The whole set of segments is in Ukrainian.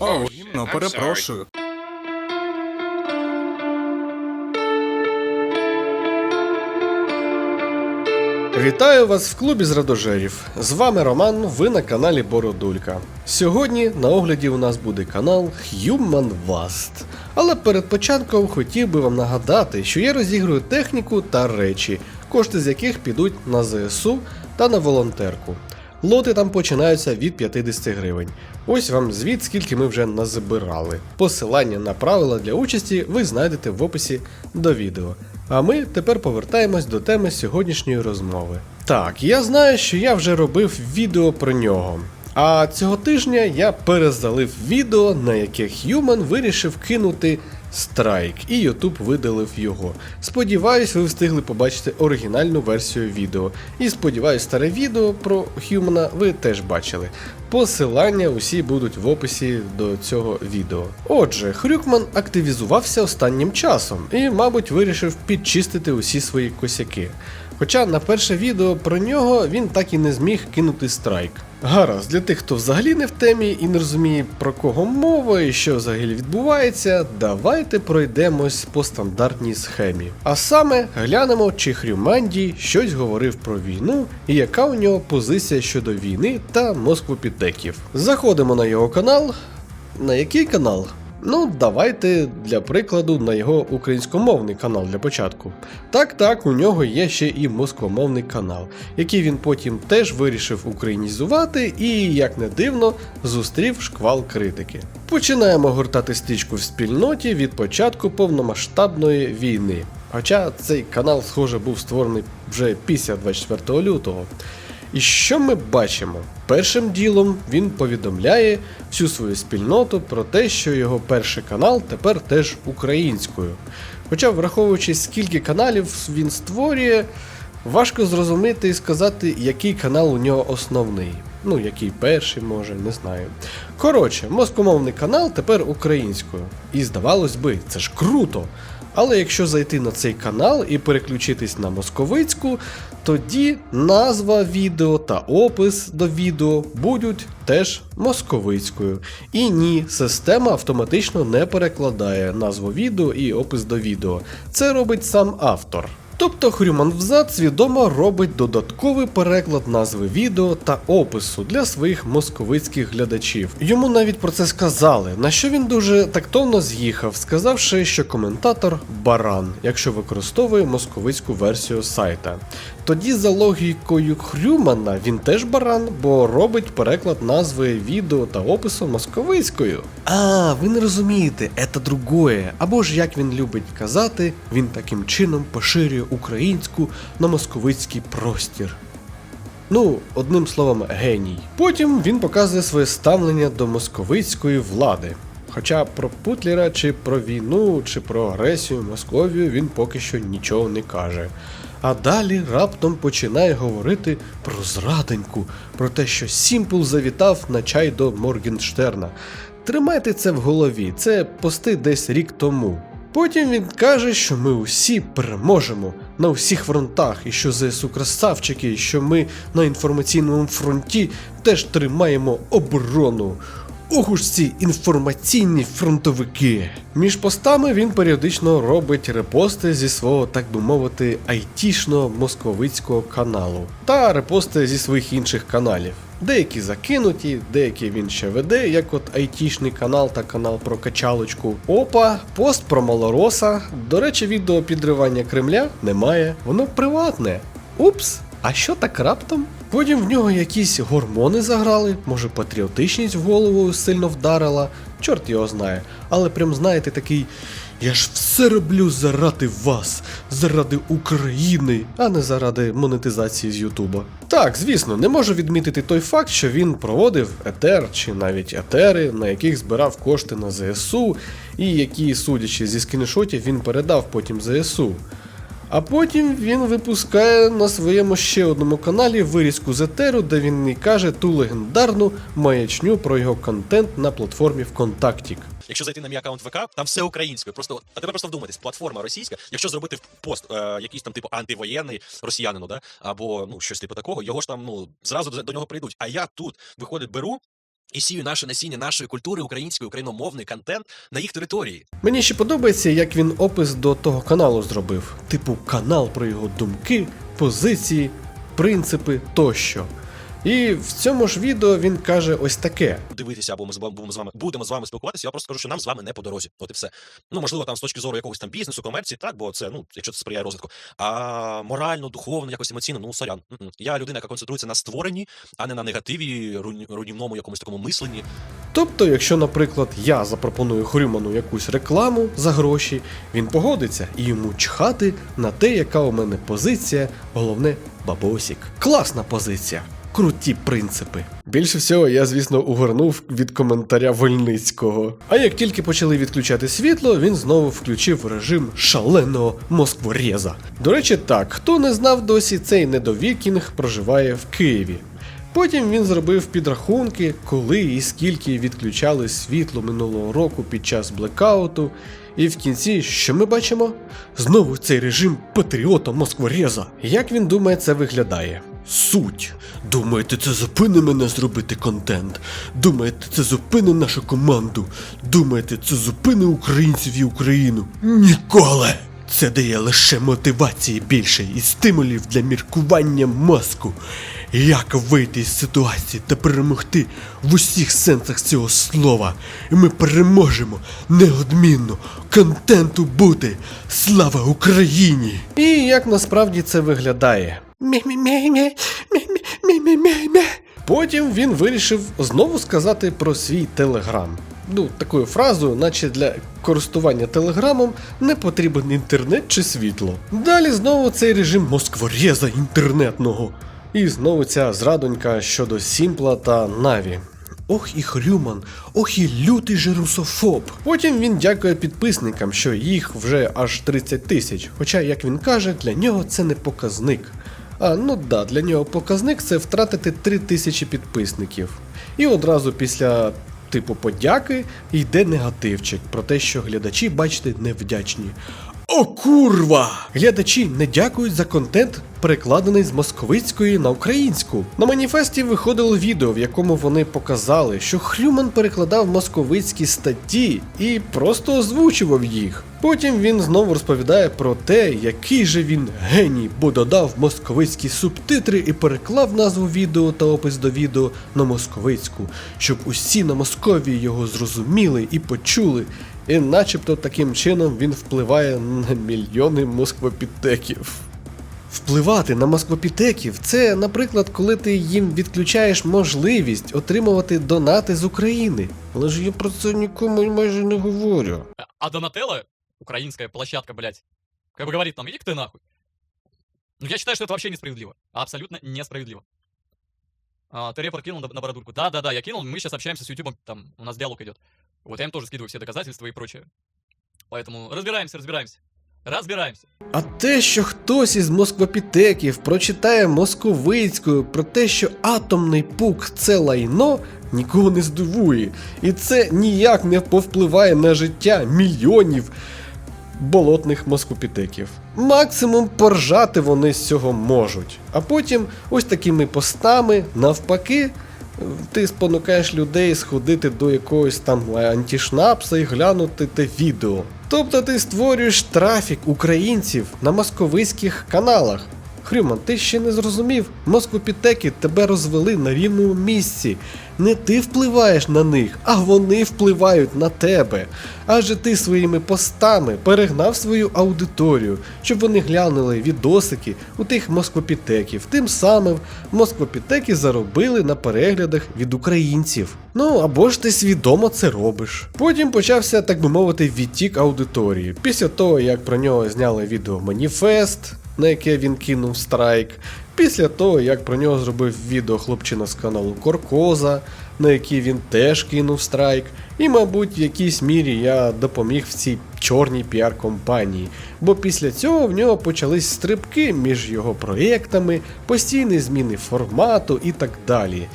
О, гімно, перепрошую. Вітаю вас в клубі з радожерів. З вами Роман, ви на каналі Бородулька. Сьогодні на огляді у нас буде канал Human Vast. Але перед початком хотів би вам нагадати, що я розігрую техніку та речі, кошти з яких підуть на ЗСУ та на волонтерку. Лоти там починаються від 50 гривень. Ось вам звіт, скільки ми вже назбирали. Посилання на правила для участі ви знайдете в описі до відео. А ми тепер повертаємось до теми сьогоднішньої розмови. Так, я знаю, що я вже робив відео про нього. А цього тижня я перезалив відео, на яке Human вирішив кинути страйк, і YouTube видалив його. Сподіваюсь, ви встигли побачити оригінальну версію відео. І сподіваюсь, старе відео про Х'юмана ви теж бачили. Посилання усі будуть в описі до цього відео. Отже, Хрюкман активізувався останнім часом і, мабуть, вирішив підчистити усі свої косяки. Хоча на перше відео про нього він так і не зміг кинути страйк. Гаразд, для тих, хто взагалі не в темі і не розуміє про кого мова і що взагалі відбувається, давайте пройдемось по стандартній схемі. А саме глянемо, чи Хрюманді щось говорив про війну і яка у нього позиція щодо війни та москвопіддеків. Заходимо на його канал. На який канал? Ну, давайте для прикладу на його українськомовний канал для початку. Так, так, у нього є ще і москвомовний канал, який він потім теж вирішив українізувати і, як не дивно, зустрів шквал критики. Починаємо гортати стрічку в спільноті від початку повномасштабної війни. Хоча цей канал, схоже, був створений вже після 24 лютого. І що ми бачимо? Першим ділом він повідомляє всю свою спільноту про те, що його перший канал тепер теж українською. Хоча, враховуючи, скільки каналів він створює, важко зрозуміти і сказати, який канал у нього основний. Ну, який перший, може, не знаю. Коротше, москомовний канал тепер українською. І здавалось би, це ж круто. Але якщо зайти на цей канал і переключитись на московицьку, тоді назва відео та опис до відео будуть теж московицькою. І ні, система автоматично не перекладає назву відео і опис до відео. Це робить сам автор. Тобто Хрюман Взад свідомо робить додатковий переклад назви відео та опису для своїх московицьких глядачів. Йому навіть про це сказали, на що він дуже тактовно з'їхав, сказавши, що коментатор баран, якщо використовує московицьку версію сайта. Тоді за логікою Хрюмана він теж баран, бо робить переклад назви відео та опису московицькою. А, ви не розумієте, це другое. Або ж як він любить казати, він таким чином поширює українську на московицький простір. Ну, одним словом, геній. Потім він показує своє ставлення до московицької влади. Хоча про Путлера, чи про війну, чи про агресію Московію він поки що нічого не каже. А далі раптом починає говорити про зраденьку, про те, що Сімпл завітав на чай до Моргенштерна. Тримайте це в голові, це пости десь рік тому. Потім він каже, що ми усі переможемо на всіх фронтах, і що ЗСУ красавчики, і що ми на інформаційному фронті теж тримаємо оборону. Ох уж ці інформаційні фронтовики. Між постами він періодично робить репости зі свого, так би мовити, айтішного московицького каналу та репости зі своїх інших каналів. Деякі закинуті, деякі він ще веде, як от айтішний канал та канал про качалочку. Опа, пост про малороса. До речі, відео підривання Кремля немає, воно приватне. Упс, а що так раптом? Потім в нього якісь гормони заграли, може патріотичність в голову сильно вдарила, чорт його знає. Але прям знаєте такий. Я ж все роблю заради вас, заради України, а не заради монетизації з Ютуба. Так, звісно, не можу відмітити той факт, що він проводив етер чи навіть етери, на яких збирав кошти на ЗСУ, і які, судячи зі скріншотів, він передав потім ЗСУ. А потім він випускає на своєму ще одному каналі вирізку з етеру, де він і каже ту легендарну маячню про його контент на платформі ВКонтактік. Якщо зайти на мій аккаунт ВК, там все українською. Просто а тепер просто вдумайтесь, платформа російська. Якщо зробити пост е, якийсь там типу антивоєнний росіянину, да або ну щось типу такого, його ж там ну зразу до нього прийдуть. А я тут виходить беру. І сію наше насіння нашої культури, української, україномовний контент на їх території. Мені ще подобається, як він опис до того каналу зробив. Типу канал про його думки, позиції, принципи тощо. І в цьому ж відео він каже ось таке: Дивитися, або ми з вами будемо з вами будемо з вами спілкуватися. Я просто кажу, що нам з вами не по дорозі. От і все. Ну можливо, там з точки зору якогось там бізнесу, комерції, так, бо це ну, якщо це сприяє розвитку. А морально, духовно, якось емоційно, ну сорян. Я людина, яка концентрується на створенні, а не на негативі, руйн- руйнівному якомусь такому мисленні. Тобто, якщо, наприклад, я запропоную Хрюману якусь рекламу за гроші, він погодиться і йому чхати на те, яка у мене позиція, головне бабосік. Класна позиція. Круті принципи. Більше всього я, звісно, угорнув від коментаря Вольницького. А як тільки почали відключати світло, він знову включив режим шаленого москвореза. До речі, так, хто не знав досі, цей недовікінг проживає в Києві. Потім він зробив підрахунки, коли і скільки відключали світло минулого року під час блекауту. І в кінці, що ми бачимо? Знову цей режим патріота Москвореза. Як він думає, це виглядає? Суть. Думаєте, це зупине мене зробити контент? Думаєте, це зупине нашу команду? Думаєте, це зупине українців і Україну? Ніколи! Це дає лише мотивації більше і стимулів для міркування мозку. Як вийти з ситуації та перемогти в усіх сенсах цього слова. І ми переможемо неодмінно. Контенту буде. Слава Україні! І як насправді це виглядає? Потім він вирішив знову сказати про свій телеграм. Ну, такою фразою, наче для користування телеграмом не потрібен інтернет чи світло. Далі знову цей режим москвореза інтернетного. І знову ця зрадонька щодо Сімпла та Наві. Ох і Хрюман, ох і лютий же русофоб. Потім він дякує підписникам, що їх вже аж 30 тисяч. Хоча, як він каже, для нього це не показник. А ну да, для нього показник це втратити 3000 підписників. І одразу після типу подяки йде негативчик про те, що глядачі, бачите, невдячні. О, курва! Глядачі не дякують за контент, перекладений з московицької на українську. На маніфесті виходило відео, в якому вони показали, що Хрюман перекладав московицькі статті і просто озвучував їх. Потім він знову розповідає про те, який же він геній, бо додав московицькі субтитри і переклав назву відео та опис до відео на московицьку, щоб усі на Московії його зрозуміли і почули. І начебто таким чином він впливає на мільйони москвопітеків. Впливати на москвопітеків це, наприклад, коли ти їм відключаєш можливість отримувати донати з України. Але ж я про це нікому майже не говорю. А Донателло, украинская площадка, блядь, как бы говорит нам, иди ты нахуй. Ну, я считаю, что это вообще несправедливо. Абсолютно несправедливо. А, ты репор кинул на, на бородурку. Да-да-да, я кинул, мы сейчас общаемся с Ютубом, там у нас диалог идет. Вот я им тоже скидываю все доказательства и прочее. Поэтому разбираемся, разбираемся. Разбираемся. А те, що хтось із москвопітеків прочитає московицькою про те, що атомний пук це лайно, нікого не здивує. І це ніяк не повпливає на життя мільйонів болотних москвопітеків. Максимум поржати вони з цього можуть. А потім ось такими постами, навпаки, ти спонукаєш людей сходити до якогось там антішнапса і глянути те відео. Тобто ти створюєш трафік українців на московицьких каналах. Хрюман, ти ще не зрозумів, москопітеки тебе розвели на рівному місці. Не ти впливаєш на них, а вони впливають на тебе. Адже ти своїми постами перегнав свою аудиторію, щоб вони глянули відосики у тих москвопітеків. Тим самим москвопітеки заробили на переглядах від українців. Ну або ж ти свідомо це робиш. Потім почався, так би мовити, відтік аудиторії. Після того, як про нього зняли відео Маніфест, на яке він кинув страйк. Після того, як про нього зробив відео хлопчина з каналу Коркоза, на який він теж кинув страйк. І, мабуть, в якійсь мірі я допоміг в цій чорній піар-компанії, бо після цього в нього почались стрибки між його проєктами, постійні зміни формату і так далі.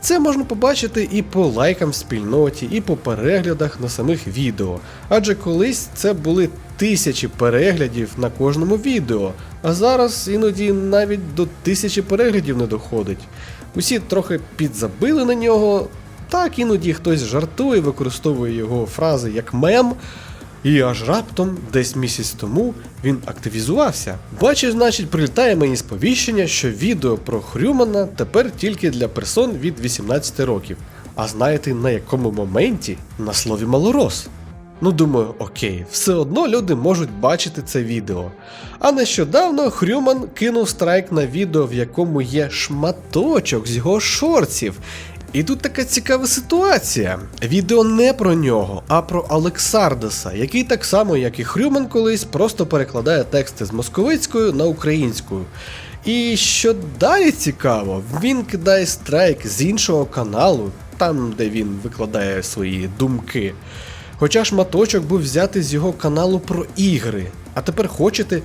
Це можна побачити і по лайкам в спільноті, і по переглядах на самих відео. Адже колись це були тисячі переглядів на кожному відео, а зараз іноді навіть до тисячі переглядів не доходить. Усі трохи підзабили на нього, Так, іноді хтось жартує, використовує його фрази як мем. І аж раптом, десь місяць тому, він активізувався. Бачиш, значить, прилітає мені сповіщення, що відео про Хрюмана тепер тільки для персон від 18 років. А знаєте на якому моменті? На слові малорос. Ну, думаю, окей, все одно люди можуть бачити це відео. А нещодавно Хрюман кинув страйк на відео, в якому є шматочок з його шорців. І тут така цікава ситуація. Відео не про нього, а про Олексардеса, який так само, як і Хрюман колись, просто перекладає тексти з московицькою на українську. І що далі цікаво, він кидає страйк з іншого каналу, там де він викладає свої думки. Хоча шматочок був взятий з його каналу про ігри. А тепер хочете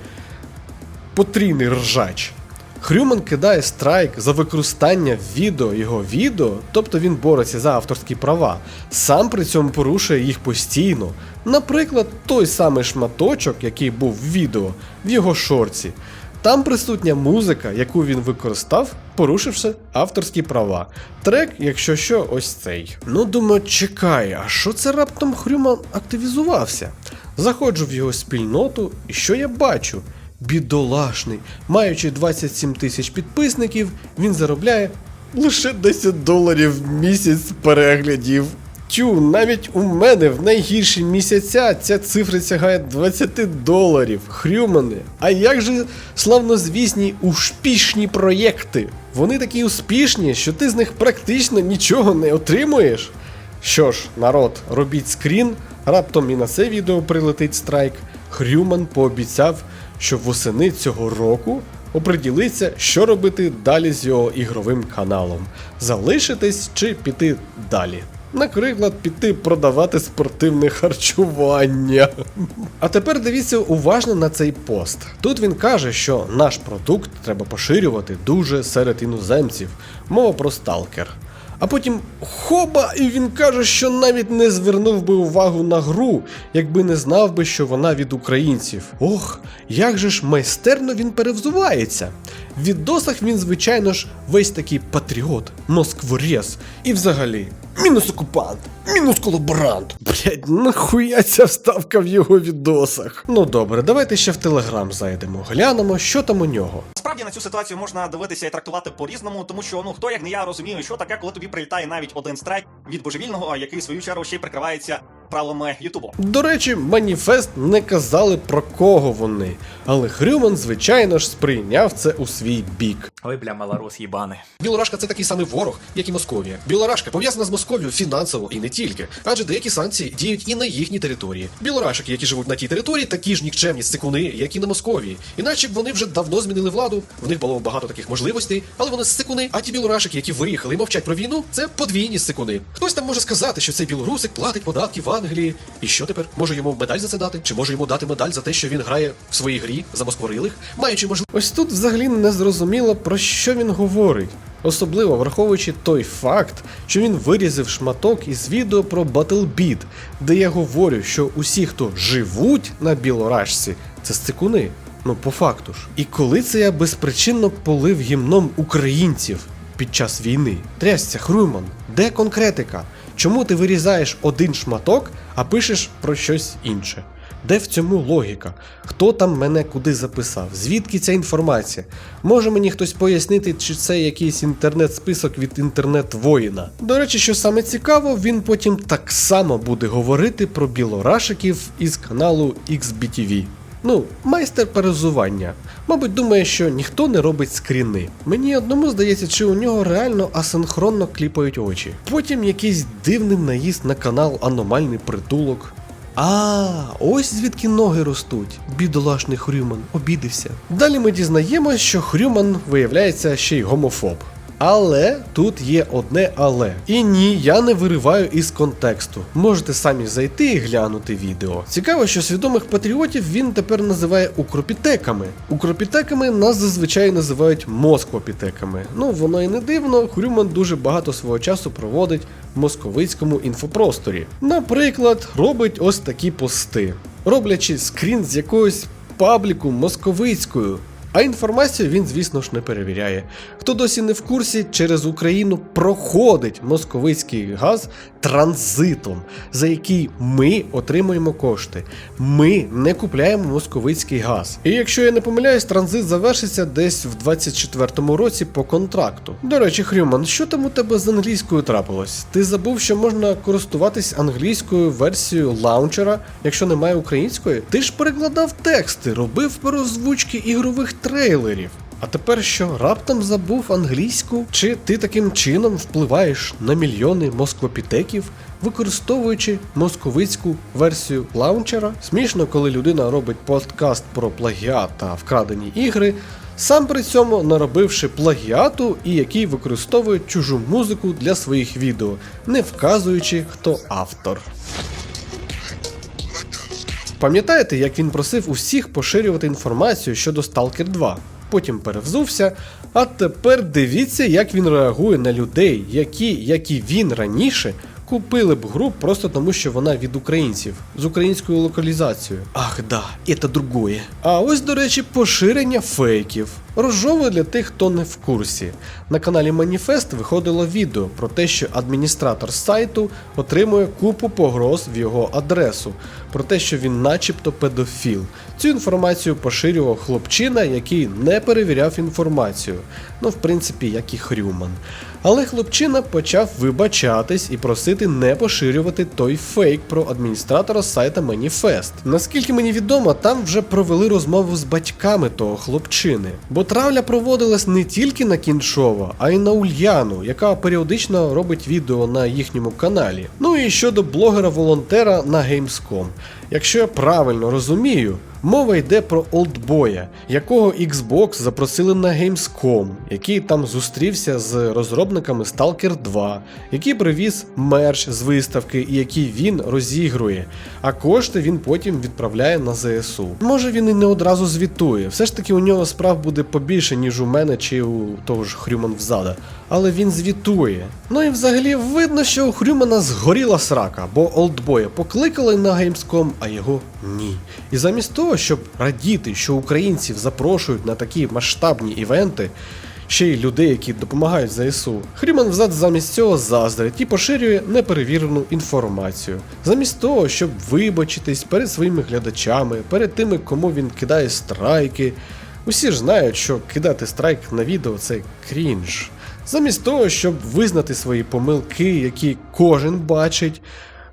потрійний ржач. Хрюман кидає страйк за використання відео його відео, тобто він бореться за авторські права, сам при цьому порушує їх постійно. Наприклад, той самий шматочок, який був в відео, в його шорці. Там присутня музика, яку він використав, порушивши авторські права. Трек, якщо що, ось цей. Ну, думаю, чекай, а що це раптом Хрюман активізувався? Заходжу в його спільноту, і що я бачу? Бідолашний, маючи 27 тисяч підписників, він заробляє лише 10 доларів в місяць переглядів. Тю, навіть у мене в найгірші місяця ця цифра сягає 20 доларів. Хрюмани. А як же славнозвісні успішні проєкти? Вони такі успішні, що ти з них практично нічого не отримуєш. Що ж, народ, робіть скрін, раптом і на це відео прилетить страйк. Хрюман пообіцяв, що восени цього року оприділиться, що робити далі з його ігровим каналом: залишитись чи піти далі. Наприклад, піти продавати спортивне харчування. А тепер дивіться уважно на цей пост. Тут він каже, що наш продукт треба поширювати дуже серед іноземців. Мова про сталкер. А потім хоба, і він каже, що навіть не звернув би увагу на гру, якби не знав би, що вона від українців. Ох, як же ж майстерно він перевзувається. В відосах він, звичайно ж, весь такий патріот, москворез. І взагалі, мінус окупант, мінус колаборант. Блять, нахуя ця вставка в його відосах. Ну добре, давайте ще в телеграм зайдемо, глянемо, що там у нього. Насправді на цю ситуацію можна дивитися і трактувати по-різному, тому що ну хто як не я розумію, що таке, коли тобі прилітає навіть один страйк від божевільного, який в свою чергу ще й прикривається правилами Ютубу. До речі, маніфест не казали про кого вони, але Хрюман, звичайно ж, сприйняв це у свій бік. Ой, бля, малорос їбаний. Білорашка це такий самий ворог, як і Московія. Білорашка пов'язана з Московією фінансово і не тільки, адже деякі санкції діють і на їхній території. Білорашки, які живуть на тій території, такі ж нікчемні сикуни, як і на Московії. Іначе б вони вже давно змінили владу. В них було багато таких можливостей, але вони сикуни. А ті білорашики, які виїхали і мовчать про війну, це подвійні сикуни. Хтось там може сказати, що цей білорусик платить податки в Англії. І що тепер? Може йому медаль за це дати? Чи може йому дати медаль за те, що він грає в своїй грі за москворилих, маючи можливість. Ось тут взагалі не зрозуміло, про що він говорить. Особливо враховуючи той факт, що він вирізав шматок із відео про Battle де я говорю, що усі, хто живуть на білорашці, це стикуни. Ну, по факту ж. І коли це я безпричинно полив гімном українців під час війни? Трясся, Хруйман, де конкретика? Чому ти вирізаєш один шматок, а пишеш про щось інше? Де в цьому логіка? Хто там мене куди записав? Звідки ця інформація? Може мені хтось пояснити, чи це якийсь інтернет-список від інтернет-воїна? До речі, що саме цікаво, він потім так само буде говорити про білорашиків із каналу XBTV. Ну, майстер перезування. Мабуть, думає, що ніхто не робить скріни. Мені одному здається, чи у нього реально асинхронно кліпають очі. Потім якийсь дивний наїзд на канал Аномальний притулок. А, ось звідки ноги ростуть. Бідолашний Хрюман обідився. Далі ми дізнаємось, що Хрюман виявляється ще й гомофоб. Але тут є одне але. І ні, я не вириваю із контексту. Можете самі зайти і глянути відео. Цікаво, що свідомих патріотів він тепер називає укропітеками. Укропітеками нас зазвичай називають москвопітеками. Ну, воно і не дивно, Хрюман дуже багато свого часу проводить в московицькому інфопросторі. Наприклад, робить ось такі пости, роблячи скрін з якогось пабліку московицькою. А інформацію він, звісно ж, не перевіряє. Хто досі не в курсі, через Україну проходить московицький газ транзитом, за який ми отримуємо кошти. Ми не купляємо московицький газ. І якщо я не помиляюсь, транзит завершиться десь в 24-му році по контракту. До речі, Хрюман, що там у тебе з англійською трапилось? Ти забув, що можна користуватись англійською версією лаунчера, якщо немає української? Ти ж перекладав тексти, робив переозвучки ігрових трейлерів. А тепер що, раптом забув англійську? Чи ти таким чином впливаєш на мільйони москвопітеків, використовуючи московицьку версію лаунчера? Смішно, коли людина робить подкаст про плагіат та вкрадені ігри, сам при цьому наробивши плагіату і який використовує чужу музику для своїх відео, не вказуючи, хто автор. Пам'ятаєте, як він просив усіх поширювати інформацію щодо Stalker 2? Потім перевзувся, а тепер дивіться, як він реагує на людей, які, як і він раніше, купили б гру просто тому, що вона від українців з українською локалізацією. Ах да, це другое. А ось, до речі, поширення фейків. Розжовує для тих, хто не в курсі. На каналі Маніфест виходило відео про те, що адміністратор сайту отримує купу погроз в його адресу, про те, що він начебто педофіл. Цю інформацію поширював хлопчина, який не перевіряв інформацію. Ну, в принципі, як і Хрюман. Але хлопчина почав вибачатись і просити не поширювати той фейк про адміністратора сайта Маніфест. Наскільки мені відомо, там вже провели розмову з батьками того хлопчини. Бо травля проводилась не тільки на Кіншова, а й на Ульяну, яка періодично робить відео на їхньому каналі. Ну і щодо блогера-волонтера на Gamescom. Якщо я правильно розумію, мова йде про олдбоя, якого Xbox запросили на Gamescom, який там зустрівся з розробниками Stalker 2, який привіз мерч з виставки і який він розігрує, а кошти він потім відправляє на ЗСУ. Може він і не одразу звітує, все ж таки у нього справ буде побільше, ніж у мене чи у того ж Хрюман взада. Але він звітує. Ну і взагалі видно, що у Хрюмана згоріла срака, бо олдбоя покликали на Gamescom, а його ні. І замість того, щоб радіти, що українців запрошують на такі масштабні івенти, ще й людей, які допомагають ЗСУ, Хрюман взад замість цього заздрить і поширює неперевірену інформацію. Замість того, щоб вибачитись перед своїми глядачами, перед тими, кому він кидає страйки. Усі ж знають, що кидати страйк на відео це крінж. Замість того, щоб визнати свої помилки, які кожен бачить,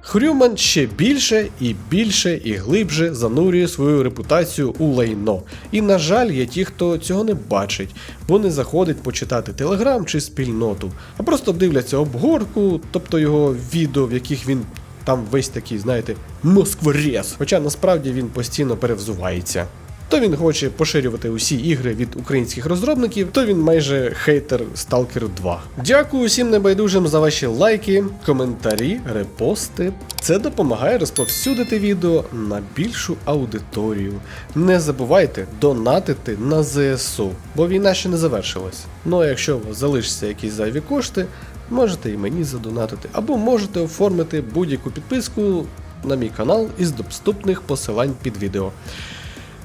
Хрюман ще більше і більше і глибше занурює свою репутацію у лайно. І, на жаль, є ті, хто цього не бачить, бо не заходить почитати телеграм чи спільноту, а просто дивляться обгорку, тобто його відео, в яких він там весь такий, знаєте, москворез. Хоча насправді він постійно перевзувається. То він хоче поширювати усі ігри від українських розробників, то він майже хейтер Stalker 2. Дякую усім небайдужим за ваші лайки, коментарі, репости. Це допомагає розповсюдити відео на більшу аудиторію. Не забувайте донатити на ЗСУ, бо війна ще не завершилась. Ну а якщо залишаться якісь зайві кошти, можете і мені задонатити, або можете оформити будь-яку підписку на мій канал із доступних посилань під відео.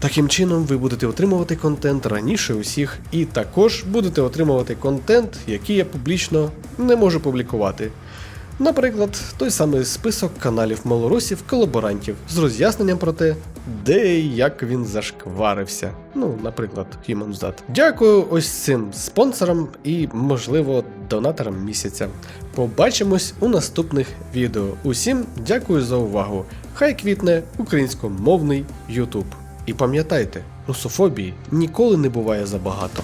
Таким чином, ви будете отримувати контент раніше усіх, і також будете отримувати контент, який я публічно не можу публікувати. Наприклад, той самий список каналів малоросів колаборантів з роз'ясненням про те, де і як він зашкварився. Ну, наприклад, HumanZat. Дякую ось цим спонсорам і, можливо, донаторам місяця. Побачимось у наступних відео. Усім дякую за увагу. Хай квітне українськомовний YouTube. І пам'ятайте, русофобії ніколи не буває забагато.